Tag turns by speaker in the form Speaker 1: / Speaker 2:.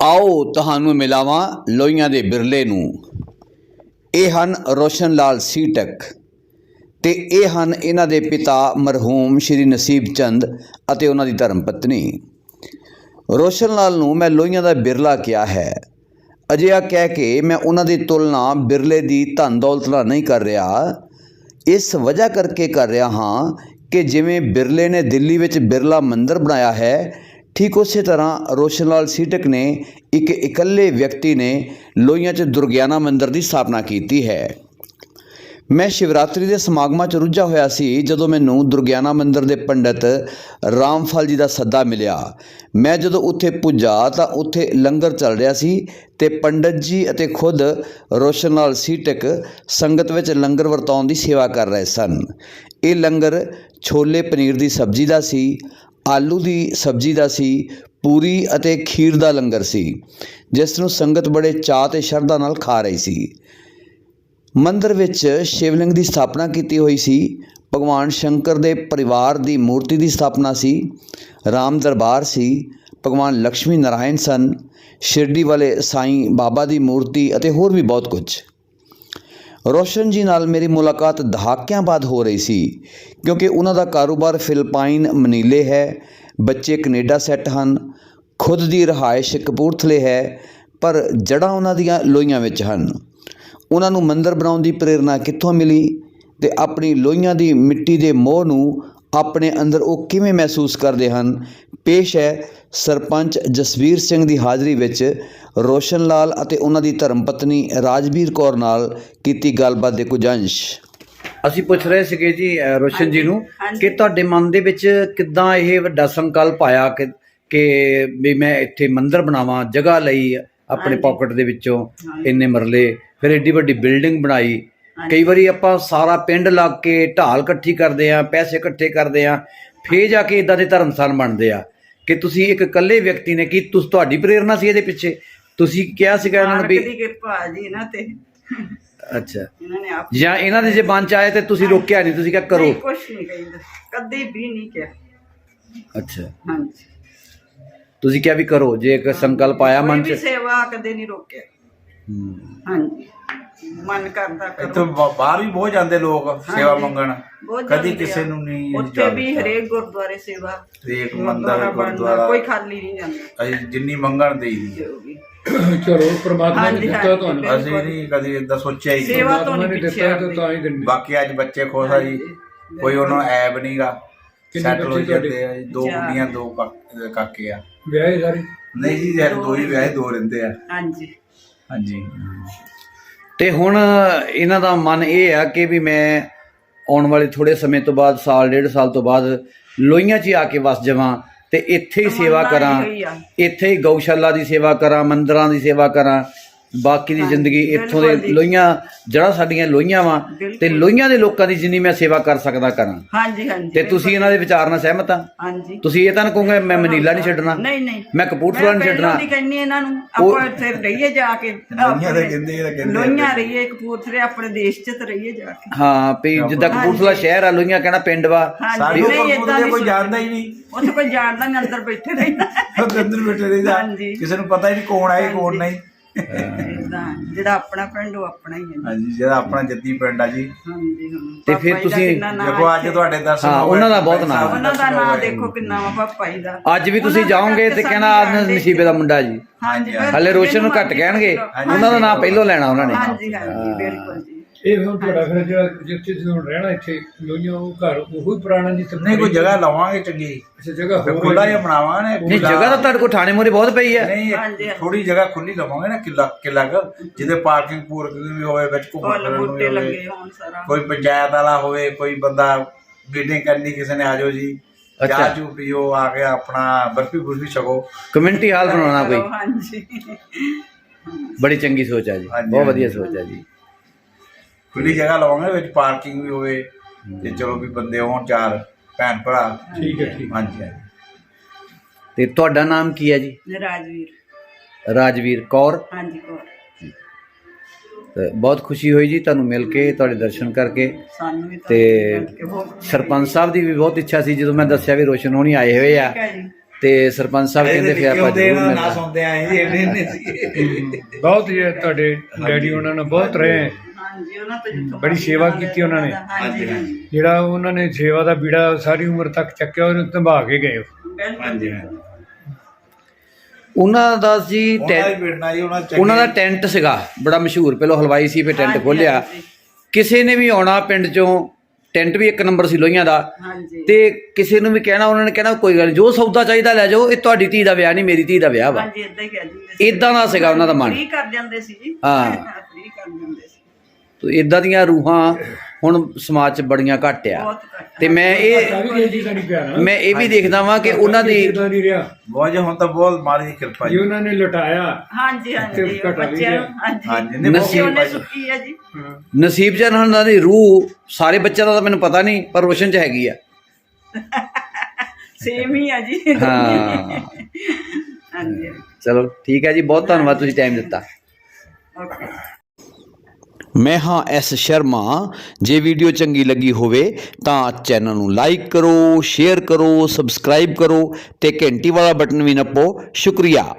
Speaker 1: ਆਓ ਤੁਹਾਨੂੰ ਮਿਲਾਵਾਂ ਲੋਹੀਆਂ ਦੇ ਬਿਰਲੇ ਨੂੰ। ਇਹ ਹਨ ਰੋਸ਼ਨ ਲਾਲ ਸੀਟਕ ਤੇ ਇਹ ਹਨ ਇਹਨਾਂ ਦੇ ਪਿਤਾ ਮਰਹੂਮ ਸ਼੍ਰੀ ਨਸੀਬ ਚੰਦ ਅਤੇ ਉਹਨਾਂ ਦੀ ਧਰਮ ਪਤਨੀ। ਰੋਸ਼ਨ ਲਾਲ ਨੂੰ ਮੈਂ ਲੋਹੀਆਂ ਦਾ ਬਿਰਲਾ ਕਿਹਾ ਹੈ। ਅਜਿਹਾ ਕਹਿ ਕੇ ਮੈਂ ਉਹਨਾਂ ਦੀ ਤੁਲਨਾ ਬਿਰਲੇ ਦੀ ਧਨ ਦੌਲਤ ਨਾਲ ਨਹੀਂ ਕਰ ਰਿਹਾ। ਇਸ ਵਜ੍ਹਾ ਕਰਕੇ ਕਰ ਰਿਹਾ ਹਾਂ ਕਿ ਜਿਵੇਂ ਬਿਰਲੇ ਨੇ ਦਿੱਲੀ ਵਿੱਚ ਬਿਰਲਾ ਮੰਦਿਰ ਬਣਾਇਆ ਹੈ ਠੀਕ ਉਸੇ ਤਰ੍ਹਾਂ ਰੋਸ਼ਨ ਲਾਲ ਸੀਟਕ ਨੇ ਇੱਕ ਇਕੱਲੇ ਵਿਅਕਤੀ ਨੇ ਲੋਹੀਆਂ 'ਚ ਦੁਰਗਿਆਨਾ ਮੰਦਿਰ ਦੀ ਸਥਾਪਨਾ ਕੀਤੀ ਹੈ। ਮੈਂ ਸ਼ਿਵਰਾਤਰੀ ਦੇ ਸਮਾਗਮਾਂ 'ਚ ਰੁੱਝਾ ਹੋਇਆ ਸੀ ਜਦੋਂ ਮੈਨੂੰ ਦੁਰਗਿਆਨਾ ਮੰਦਿਰ ਦੇ ਪੰਡਤ ਰਾਮਫਲ ਜੀ ਦਾ ਸੱਦਾ ਮਿਲਿਆ। ਮੈਂ ਜਦੋਂ ਉੱਥੇ ਪੁੱਜਾ ਤਾਂ ਉੱਥੇ ਲੰਗਰ ਚੱਲ ਰਿਹਾ ਸੀ ਤੇ ਪੰਡਤ ਜੀ ਅਤੇ ਖੁਦ ਰੋਸ਼ਨ ਲਾਲ ਸੀਟਕ ਸੰਗਤ ਵਿੱਚ ਲੰਗਰ ਵਰਤਾਉਣ ਦੀ ਸੇਵਾ ਕਰ ਰਹੇ ਸਨ। ਇਹ ਲੰਗਰ ਛੋਲੇ ਪਨੀਰ ਦੀ ਸਬਜ਼ੀ ਦਾ ਸੀ ਆਲੂ ਦੀ ਸਬਜ਼ੀ ਦਾ ਸੀ, ਪੂਰੀ ਅਤੇ ਖੀਰ ਦਾ ਲੰਗਰ ਸੀ, ਜਿਸ ਨੂੰ ਸੰਗਤ ਬੜੇ ਚਾਅ ਤੇ ਸ਼ਰਧਾ ਨਾਲ ਖਾ ਰਹੀ ਸੀ। ਮੰਦਰ ਵਿੱਚ ਸ਼ਿਵਲਿੰਗ ਦੀ ਸਥਾਪਨਾ ਕੀਤੀ ਹੋਈ ਸੀ, ਭਗਵਾਨ ਸ਼ੰਕਰ ਦੇ ਪਰਿਵਾਰ ਦੀ ਮੂਰਤੀ ਦੀ ਸਥਾਪਨਾ ਸੀ, ਰਾਮ ਦਰਬਾਰ ਸੀ, ਭਗਵਾਨ ਲక్ష్ਮੀ ਨਾਰਾਇਣ ਸਨ, ਸ਼ਿਰਡੀ ਵਾਲੇ ਸਾਈਂ ਬਾਬਾ ਦੀ ਮੂਰਤੀ ਅਤੇ ਹੋਰ ਵੀ ਬਹੁਤ ਕੁਝ। ਰੋਸ਼ਨ ਜੀ ਨਾਲ ਮੇਰੀ ਮੁਲਾਕਾਤ ਦਹਾਕਿਆਂ ਬਾਅਦ ਹੋ ਰਹੀ ਸੀ, ਕਿਉਂਕਿ ਉਹਨਾਂ ਦਾ ਕਾਰੋਬਾਰ ਫਿਲਪਾਈਨ, ਮਨੀਲੇ ਹੈ, ਬੱਚੇ ਕੈਨੇਡਾ ਸੈੱਟ ਹਨ, ਖੁਦ ਦੀ ਰਹਾਇਸ਼ ਕਪੂਰਥਲੇ ਹੈ, ਪਰ ਜੜ੍ਹਾਂ ਉਹਨਾਂ ਦੀਆਂ ਲੋਹੀਆਂ ਵਿੱਚ ਹਨ। ਉਹਨਾਂ ਨੂੰ ਮੰਦਰ ਬਣਾਉਣ ਦੀ ਪ੍ਰੇਰਣਾ ਕਿੱਥੋਂ ਮਿਲੀ ਤੇ ਆਪਣੀ ਲੋਹੀਆਂ ਦੀ ਮਿੱਟੀ ਦੇ ਮੋਹ ਨੂੰ ਆਪਣੇ ਅੰਦਰ ਉਹ ਕਿਵੇਂ ਮਹਿਸੂਸ ਕਰਦੇ ਹਨ, ਪੇਸ਼ ਹੈ ਸਰਪੰਚ ਜਸਵੀਰ ਸਿੰਘ ਦੀ ਹਾਜ਼ਰੀ ਵਿੱਚ ਰੋਸ਼ਨ ਲਾਲ ਅਤੇ ਉਹਨਾਂ ਦੀ ਧਰਮ ਪਤਨੀ ਰਾਜਵੀਰ ਕੌਰ ਨਾਲ ਕੀਤੀ ਗੱਲਬਾਤ ਦੇ ਕੁਝ ਅੰਸ਼ ਅਸੀਂ ਪੁੱਛ ਰਹੇ ਸੀਗੇ ਜੀ ਅ, ਰੋਸ਼ਨ ਜੀ ਨੂੰ ਕਿ ਤੁਹਾਡੇ ਮਨ ਦੇ ਵਿੱਚ ਕਿੱਦਾਂ ਇਹ ਵੱਡਾ ਸੰਕਲਪ ਆਇਆ ਕਿ ਕਿ ਵੀ ਮੈਂ ਇੱਥੇ ਮੰਦਿਰ ਬਣਾਵਾਂ ਜਗ੍ਹਾ ਲਈ ਆਪਣੇ। ਪਾਕਟ ਦੇ ਵਿੱਚੋਂ। ਇੰਨੇ ਮਰਲੇ ਫਿਰ ਏਡੀ ਵੱਡੀ ਬਿਲਡਿੰਗ ਬਣਾਈ। ਕਈ ਵਾਰੀ ਆਪਾਂ ਸਾਰਾ ਪਿੰਡ ਲੱਗ ਕੇ ਢਾਲ ਇਕੱਠੀ ਕਰਦੇ ਆ ਪੈਸੇ ਇਕੱਠੇ ਕਰਦੇ ਆ ਫੇਰ ਜਾ ਕੇ ਇਦਾਂ ਦੇ ਧਰਮ ਸਥਾਨ ਬਣਦੇ ਆ। ਕਿ ਤੁਸੀਂ ਇੱਕ ਇਕੱਲੇ ਵਿਅਕਤੀ ਨੇ ਕੀ ਤੁਸ ਤੁਹਾਡੀ ਪ੍ਰੇਰਣਾ ਸੀ ਇਹਦੇ ਪਿੱਛੇ? ਤੁਸੀਂ ਕਿਹਾ ਸੀਗਾ ਇਹਨਾਂ ਨੂੰ
Speaker 2: ਮਾਲਕ
Speaker 1: ਵੀ
Speaker 2: ਦੀ ਕਿਰਪਾ ਜੀ ਇਹਨਾਂ ਤੇ।
Speaker 1: ਅੱਛਾ।
Speaker 2: ਇਹਨਾਂ ਨੇ ਆਪ
Speaker 1: ਜਾਂ ਇਹਨਾਂ ਦੇ ਜੇ ਮਨ ਚ ਆਏ ਤੇ ਤੁਸੀਂ ਰੋਕਿਆ ਨਹੀਂ ਤੁਸੀਂ ਕਿਹਾ ਕਰੋ।
Speaker 2: ਨਹੀਂ ਕੁਛ ਨਹੀਂ ਕਹਿੰਦਾ ਕਦੇ ਵੀ ਨਹੀਂ ਕਿਹਾ।
Speaker 1: ਅੱਛਾ।
Speaker 2: ਹਾਂਜੀ।
Speaker 1: ਤੁਸੀਂ ਕਿਹਾ ਵੀ ਕਰੋ ਜੇ ਇੱਕ ਸੰਕਲਪ ਆਇਆ ਮਨ
Speaker 2: ਕੋਈ ਵੀ
Speaker 1: ਚ।
Speaker 2: ਸੇਵਾ ਕਦੇ ਨਹੀਂ ਰੋਕਿਆ। ਹਾਂਜੀ। ਮਨ ਕਰਦਾ
Speaker 3: ਇੱਥੋਂ
Speaker 2: ਕਰੋ
Speaker 3: ਬਾ- ਬਾਹਰ ਵੀ ਬਹੁਤ ਜਾਂਦੇ ਲੋਕ ਸੇਵਾ। ਮੰਗਣ।
Speaker 2: ਬਹੁਤ
Speaker 3: ਕਦੀ
Speaker 2: ਜਾਂਦੇ
Speaker 3: ਕਿਸੇ
Speaker 2: ਆ।
Speaker 3: ਨੂੰ ਨਹੀਂ
Speaker 2: ਉੱਥੇ ਵੀ। ਹਰੇਕ ਗੁਰਦੁਆਰੇ ਸੇਵਾ।
Speaker 3: ਹਰੇਕ ਮੰਦਰ
Speaker 2: ਬਣਦਾ,
Speaker 3: ਗੁਰਦੁਆਰਾ।
Speaker 2: ਕੋਈ ਖਾਲੀ ਨਹੀਂ ਜਾਂਦਾ।
Speaker 3: ਅਸੀਂ ਜਿੰਨੀ ਮੰਗਣ ਦੇਈ ਦੀ
Speaker 2: ਜੋ ਵੀ।
Speaker 4: ਚਲੋ ਪ੍ਰਮਾਤਮਾ ਨੇ
Speaker 2: ਹਾਂਜੀ,
Speaker 4: ਦਿੱਤਾ
Speaker 2: ਹਾਂਜੀ।
Speaker 4: ਤੁਹਾਨੂੰ।
Speaker 3: ਅਸੀਂ ਨਹੀਂ ਕਦੀ ਇਦਾਂ ਸੋਚਿਆ ਹੀ ਨਹੀਂ।
Speaker 2: ਸੇਵਾ ਤੋਂ
Speaker 4: ਪ੍ਰਮਾਤਮਾ
Speaker 2: ਨਹੀਂ ਪਿੱਛੇ
Speaker 4: ਦਿੱਤਾ ਤਾਂ
Speaker 2: ਹਟਦੇ।
Speaker 4: ਤਾਂ ਹੀ ਦਿੰਦੇ।
Speaker 3: ਬਾਕੀ ਅੱਜ ਬੱਚੇ ਖੁਸ਼ ਆ ਜੀ। ਕੋਈ ਉਹਨਾਂ ਨੂੰ ਐਬ ਨਹੀਂਗਾ
Speaker 4: ਕਿੰਨੇ
Speaker 3: ਸੈਟਲ ਹੋ
Speaker 4: ਬੱਚੇ?
Speaker 3: ਜਾਂਦੇ ਆ ਜੀ, ਦੋ
Speaker 2: ਚਾਰ।
Speaker 3: ਕੁੜੀਆਂ ਦੋ ਕਾ- ਕਾਕੇ ਆ।
Speaker 4: ਵਿਆਹ ਸਾਰੇ?
Speaker 3: ਨਹੀਂ ਜੀ ਇਹ ਦੋ ਹੀ ਵਿਆਹੇ ਦੋ ਰਹਿੰਦੇ ਆ।
Speaker 2: ਹਾਂਜੀ।
Speaker 3: ਹਾਂਜੀ।
Speaker 1: ਤੇ ਹੁਣ ਇਹਨਾਂ ਦਾ ਮਨ ਇਹ ਆ ਕਿ ਵੀ ਮੈਂ ਆਉਣ ਵਾਲੇ ਥੋੜੇ ਸਮੇਂ ਤੋਂ ਬਾਅਦ ਸਾਲ ਡੇਢ ਸਾਲ ਤੋਂ ਬਾਅਦ ਲੋਹੀਆਂ 'ਚ ਹੀ ਆ ਕੇ ਵਸ ਜਾਵਾਂ ਤੇ ਇੱਥੇ ਹੀ ਸੇਵਾ ਕਰਾਂ। ਇੱਥੇ ਹੀ ਗਊਸ਼ਾਲਾ ਦੀ ਸੇਵਾ ਕਰਾਂ ਮੰਦਰਾਂ ਦੀ ਸੇਵਾ ਕਰਾਂ। ਬਾਕੀ ਦੀ ਜ਼ਿੰਦਗੀ ਇੱਥੋਂ ਦੇ। ਲੋਹੀਆਂ ਜਿਹੜਾ ਸਾਡੀਆਂ ਲੋਹੀਆਂ ਵਾ। ਤੇ ਲੋਹੀਆਂ ਦੇ ਲੋਕਾਂ ਦੀ ਜਿੰਨੀ ਮੈਂ ਸੇਵਾ ਕਰ ਸਕਦਾ ਕਰਾਂ।
Speaker 2: ਹਾਂਜੀ ਹਾਂਜੀ
Speaker 1: ਤੇ ਤੁਸੀਂ ਇਹਨਾਂ ਦੇ ਵਿਚਾਰ ਨਾਲ ਸਹਿਮਤ ਆ?
Speaker 2: ਹਾਂਜੀ।
Speaker 1: ਤੁਸੀਂ ਇਹ ਤਾਂ ਕਹੋਗੇ ਮੈਂ ਮਨੀਲਾ ਨਹੀਂ ਛੱਡਣਾ
Speaker 2: ਨਹੀਂ ਨਹੀਂ।
Speaker 1: ਮੈਂ ਕਪੂਰਥਲਾ ਨਹੀਂ ਛੱਡਣਾ।
Speaker 2: ਨਹੀਂ ਕਹਿੰਨੀ ਇਹਨਾਂ ਨੂੰ ਆਪਾਂ ਇੱਥੇ ਰਹੀਏ ਜਾ ਕੇ
Speaker 3: ਲੋਹੀਆਂ ਦੇ ਕਹਿੰਦੇ ਆ, ਕਹਿੰਦੇ ਆ।
Speaker 2: ਲੋਈਆਂ ਰਹੀਏ ਕਪੂਰਥਲੇ ਆਪਣੇ ਦੇਸ਼ 'ਚ ਤਾਂ ਰਹੀਏ ਜਾ ਕੇ।
Speaker 1: ਹਾਂ ਵੀ ਜਿੱਦਾਂ ਕਪੂਰਥਲਾ ਸ਼ਹਿਰ ਆ ਲੋਹੀਆਂ ਕਹਿਣਾ ਪਿੰਡ ਵਾ।
Speaker 3: ਸਾਡੇ
Speaker 2: ਏਦਾਂ
Speaker 3: ਕੋਈ ਜਾਣਦਾ ਹੀ ਨਹੀਂ।
Speaker 2: ਉੱਥੇ ਕੋਈ ਜਾਣਦਾ ਨਹੀਂ ਅੰਦਰ ਬੈਠੇ ਰਹਿੰਦਾ।
Speaker 3: ਅੰਦਰ ਬੈਠੇ ਰਹਿੰਦਾ।
Speaker 2: ਹਾਂਜੀ।
Speaker 3: ਕਿਸੇ ਨੂੰ ਪਤਾ ਹੀ ਨਹੀਂ ਕੌਣ ਆਏ ਕੌਣ ਨਹੀਂ।
Speaker 2: ਜਿਹੜਾ ਆਪਣਾ ਪਿੰਡ ਉਹ ਆਪਣਾ ਹੀ ਹੈ
Speaker 3: ਹਾਂਜੀ ਜਿਹੜਾ ਆਪਣਾ ਜੱਦੀ ਪਿੰਡ ਆ ਜੀ।
Speaker 2: ਹਾਂਜੀ ਹਾਂ।
Speaker 1: ਤੇ
Speaker 2: ਪਾਪਾ
Speaker 1: ਫਿਰ
Speaker 2: ਜੀ ਦਾ
Speaker 1: ਤੁਸੀਂ
Speaker 2: ਕਿੰਨਾ ਨਾਂ
Speaker 3: ਦੇਖੋ ਅੱਜ। ਤੁਹਾਡੇ ਦਰਸ਼ਨ
Speaker 1: ਹਾਂ,
Speaker 3: ਹੋ ਗਏ।
Speaker 1: ਉਹਨਾਂ ਦਾ ਬਹੁਤ ਨਾਮ।
Speaker 2: ਉਹਨਾਂ ਦਾ ਨਾਂ ਦੇਖੋ ਕਿੰਨਾ ਵਾ ਪਾਪਾ ਜੀ ਦਾ।
Speaker 1: ਅੱਜ ਵੀ ਤੁਸੀਂ
Speaker 2: ਉਹਨਾਂ ਦਾ
Speaker 1: ਜਾਓਗੇ ਤੇ
Speaker 2: ਕਰਕੇ
Speaker 1: ਕਹਿਣਾ ਆਹ
Speaker 2: ਸਾਨੂੰ
Speaker 1: ਨਸੀਬੇ ਦਾ ਮੁੰਡਾ ਜੀ।
Speaker 2: ਹਾਂਜੀ
Speaker 3: ਹਲੇ
Speaker 1: ਹਲੇ ਰੋਸ਼ਨ ਨੂੰ ਘੱਟ ਕਹਿਣਗੇ। ਉਹਨਾਂ ਦਾ ਨਾਮ ਪਹਿਲੋਂ ਲੈਣਾ ਉਹਨਾਂ ਨੇ।
Speaker 2: ਹਾਂਜੀ ਹਾਂਜੀ ਬਿਲਕੁਲ ਜੀ।
Speaker 4: ਇਹ ਹੁਣ ਤੁਹਾਡਾ ਫਿਰ ਜਿਹੜਾ ਜਿੱਥੇ ਤੁਸੀਂ ਹੁਣ ਰਹਿਣਾ ਇੱਥੇ ਲੋਈਆਂ ਉਹ ਘਰ ਉਹੀ ਪੁਰਾਣਾ ਜਿੱਥੇ
Speaker 3: ਨਹੀਂ ਕੋਈ ਜਗ੍ਹਾ ਲਵਾਂਗੇ ਚੰਗੀ।
Speaker 4: ਅੱਛਾ ਜਗ੍ਹਾ ਹੋਰ
Speaker 3: ਖੁੱਲਾ ਜਿਹਾ ਬਣਾਵਾਂਗੇ
Speaker 1: ਨਹੀਂ ਜਗ੍ਹਾ ਤਾਂ ਤੁਹਾਡੇ ਕੋਲ ਥਾਣੇ ਮੋਰੇ ਬਹੁਤ ਪਈ ਹੈ।
Speaker 3: ਨਹੀਂ
Speaker 2: ਹਾਂਜੀ।
Speaker 3: ਥੋੜੀ ਜਗ੍ਹਾ ਖੁੱਲੀ ਲਵਾਂਗੇ ਨਾ ਕਿੱਲਾ ਕਿੱਲਾ ਕੁ, ਜਿਹਦੇ ਪਾਰਕਿੰਗ ਪੂਰਕਿੰਗ ਵੀ ਹੋਵੇ ਵਿੱਚ ਘੁੰਮਣ ਫਿਰਨ ਨੂੰ ਵੀ
Speaker 2: ਬੂਟੇ
Speaker 3: ਹੋਵੇ।
Speaker 2: ਲੱਗੇ ਹੋਣ ਸਾਰਾ।
Speaker 3: ਕੋਈ ਪੰਚਾਇਤ ਵਾਲਾ ਹੋਵੇ ਕੋਈ ਬੰਦਾ ਮੀਟਿੰਗ ਕਰਨੀ ਕਿਸੇ ਨੇ ਆਜੋ ਜੀ।
Speaker 1: ਅੱਛਾ।
Speaker 3: ਚਾਹ ਚੂ ਪੀਓ ਆ ਕੇ ਆਪਣਾ ਬਰਫੀ ਬੁਰਫੀ ਛਕੋ।
Speaker 1: ਕਮਿਊਨਿਟੀ ਹਾਲ ਬਣਾਉਣਾ ਕੋਈ?
Speaker 2: ਹਾਂਜੀ।
Speaker 1: ਬੜੀ ਚੰਗੀ ਸੋਚ ਹੈ ਜੀ। ਬਹੁਤ ਵਧੀਆ। ਸੋਚ ਹੈ ਜੀ।
Speaker 3: ਖੁੱਲੀ ਜਗ੍ਹਾ ਲਵਾਂਗੇ ਵਿੱਚ ਪਾਰਕਿੰਗ ਵੀ ਹੋਵੇ ਤੇ ਚਲੋ ਵੀ ਬੰਦੇ ਹੋਣ ਚਾਰ ਭੈਣ ਭਰਾ।
Speaker 4: ਠੀਕ ਹੈ ਠੀਕ
Speaker 3: ਹਾਂਜੀ ਹਾਂਜੀ।
Speaker 1: ਤੇ ਤੁਹਾਡਾ ਨਾਮ ਕੀ ਹੈ ਜੀ?
Speaker 2: ਰਾਜਵੀਰ।
Speaker 1: ਰਾਜਵੀਰ ਕੌਰ।
Speaker 2: ਹਾਂਜੀ ਕੋ
Speaker 1: ਤੇ ਬਹੁਤ ਖੁਸ਼ੀ ਹੋਈ ਜੀ ਤੁਹਾਨੂੰ ਮਿਲ ਕੇ ਤੁਹਾਡੇ ਦਰਸ਼ਨ ਕਰਕੇ।
Speaker 2: ਸਾਨੂੰ ਵੀ ਤਾਂ
Speaker 1: ਤੇ
Speaker 2: ਮਿਲ ਕੇ ਬਹੁਤ ਖੁਸ਼ੀ
Speaker 1: ਸਰਪੰਚ ਸਾਹਿਬ ਦੀ ਵੀ ਬਹੁਤ ਇੱਛਾ ਸੀ ਜਦੋਂ ਮੈਂ ਦੱਸਿਆ ਵੀ ਰੋਸ਼ਨ ਹੋਣੀ ਆਏ ਹੋਏ ਆ।
Speaker 2: ਠੀਕ ਹੈ ਜੀ।
Speaker 1: ਤੇ ਸਰਪੰਚ ਸਾਹਿਬ ਕਹਿੰਦੇ ਫਿਰ ਆਪਾਂ ਜ਼ਰੂਰ
Speaker 3: ਨਾ
Speaker 1: ਮਿਲਣਾ
Speaker 3: ਸੁਣਦੇ ਆਏ ਜੀ ਇੰਨੇ ਇੰਨੇ ਸੀ
Speaker 4: ਬਹੁਤ ਜੀ ਤੁਹਾਡੇ ਡੈਡੀ ਉਹਨਾਂ ਨਾਲ ਬਹੁਤ ਰਹੇ। ਹੈ।
Speaker 2: ਹਾਂਜੀ ਉਹਨਾਂ ਤੋਂ ਜਿੱਥੋਂ
Speaker 4: ਬੜੀ ਸੇਵਾ ਕੀਤੀ ਉਹਨਾਂ ਨੇ।
Speaker 2: ਹਾਂਜੀ ਹਾਂਜੀ।
Speaker 4: ਜਿਹੜਾ ਉਹਨਾਂ ਨੇ ਸੇਵਾ ਦਾ ਬੀੜਾ ਸਾਰੀ ਉਮਰ ਤੱਕ ਚੱਕਿਆ ਉਹਨੂੰ ਸੰਭਾ ਕੇ ਗਏ ਉਹ।
Speaker 2: ਬਿਲਕੁਲ
Speaker 3: ਹਾਂਜੀ
Speaker 1: ਉਹਨਾਂ ਦਾ ਜੀ
Speaker 3: ਉਹਨਾਂ ਦੀ
Speaker 1: ਟੈਂਟ
Speaker 3: ਪਿੰਡ ਨਾਲ ਜੀ ਉਹਨਾਂ ਚੰਗੇ-
Speaker 1: ਉਹਨਾਂ ਦਾ ਟੈਂਟ ਸੀਗਾ ਬੜਾ ਮਸ਼ਹੂਰ ਪਹਿਲਾਂ ਹਲਵਾਈ ਸੀ ਫਿਰ ਟੈਂਟ
Speaker 2: ਹਾਂਜੀ,
Speaker 1: ਖੋਲਿਆ
Speaker 2: ਹਾਂਜੀ।
Speaker 1: ਕਿਸੇ ਨੇ ਵੀ ਆਉਣਾ ਪਿੰਡ ਚੋਂ ਟੈਂਟ ਵੀ ਇੱਕ ਨੰਬਰ ਸੀ ਲੋਹੀਆਂ ਦਾ।
Speaker 2: ਹਾਂਜੀ।
Speaker 1: ਤੇ ਕਿਸੇ ਨੂੰ ਵੀ ਕਹਿਣਾ ਉਹਨਾਂ ਨੇ ਕਹਿਣਾ ਕੋਈ ਗੱਲ ਨੀ, ਜੋ ਸੌਦਾ ਚਾਹੀਦਾ ਲੈ ਜਾਓ ਇਹ ਤੁਹਾਡੀ ਧੀ ਦਾ ਵਿਆਹ ਨਹੀਂ ਮੇਰੀ ਧੀ ਦਾ ਵਿਆਹ ਵਾ।
Speaker 2: ਹਾਂਜੀ ਇਦਾਂ ਹੀ ਕਹਿ ਦਿੰਦੇ ਸੀ।
Speaker 1: ਇਦਾਂ ਦਾ ਸੀਗਾ ਉਹਨਾਂ ਦਾ ਮਨ।
Speaker 2: ਫ੍ਰੀ ਕਰ ਜਾਂਦੇ ਸੀ ਜੀ।
Speaker 1: ਹਾਂ।
Speaker 2: ਫ੍ਰੀ ਕਰ ਜਾਂਦੇ ਸੀ।
Speaker 1: ਤੇ ਇਦਾਂ ਦੀਆਂ ਰੂਹਾਂ ਹੁਣ ਸਮਾਜ 'ਚ ਬੜੀਆਂ ਘੱਟ ਆ। ਤੇ ਮੈਂ ਇਹ ਮੈਂ ਇਹ ਵੀ ਦੇਖਦਾ ਵਾਂ ਕਿ ਉਹਨਾਂ ਦੀ
Speaker 3: ਬਹੁਤ ਜੀ ਹੁਣ ਤਾਂ ਬਹੁਤ ਮਾਰੀ ਦੀ ਕਿਰਪਾ
Speaker 4: ਜੀ। ਉਹਨਾਂ ਨੇ ਲਟਾਇਆ।
Speaker 2: ਹਾਂਜੀ ਹਾਂਜੀ ਬੱਚਿਆਂ। ਹਾਂਜੀ। ਸੁੱਕੀ ਆ ਜੀ।
Speaker 1: ਨਸੀਬ ਜਨ ਉਹਨਾਂ ਦੀ ਰੂਹ ਸਾਰੇ ਬੱਚਿਆਂ ਦਾ ਤਾਂ ਮੈਨੂੰ ਪਤਾ ਨਹੀਂ ਪਰ ਰੋਸ਼ਨ 'ਚ ਹੈਗੀ ਆ।
Speaker 2: ਸੇਮ ਹੀ ਆ ਜੀ।
Speaker 1: ਹਾਂ।
Speaker 2: ਹਾਂਜੀ।
Speaker 1: ਚਲੋ ਠੀਕ ਹੈ ਜੀ ਬਹੁਤ ਧੰਨਵਾਦ ਤੁਸੀਂ ਟਾਈਮ ਦਿੱਤਾ।
Speaker 2: ਓਕੇ
Speaker 1: ਮੈਂ ਹਾਂ ਐਸ ਸ਼ਰਮਾ। ਜੇ ਵੀਡੀਓ ਚੰਗੀ ਲੱਗੀ ਹੋਵੇ ਤਾਂ ਚੈਨਲ ਨੂੰ ਲਾਈਕ ਕਰੋ, ਸ਼ੇਅਰ ਕਰੋ, ਸਬਸਕ੍ਰਾਈਬ ਕਰੋ ਤੇ ਘੰਟੀ ਵਾਲਾ ਬਟਨ ਵੀ ਨੱਪੋ। ਸ਼ੁਕਰੀਆ।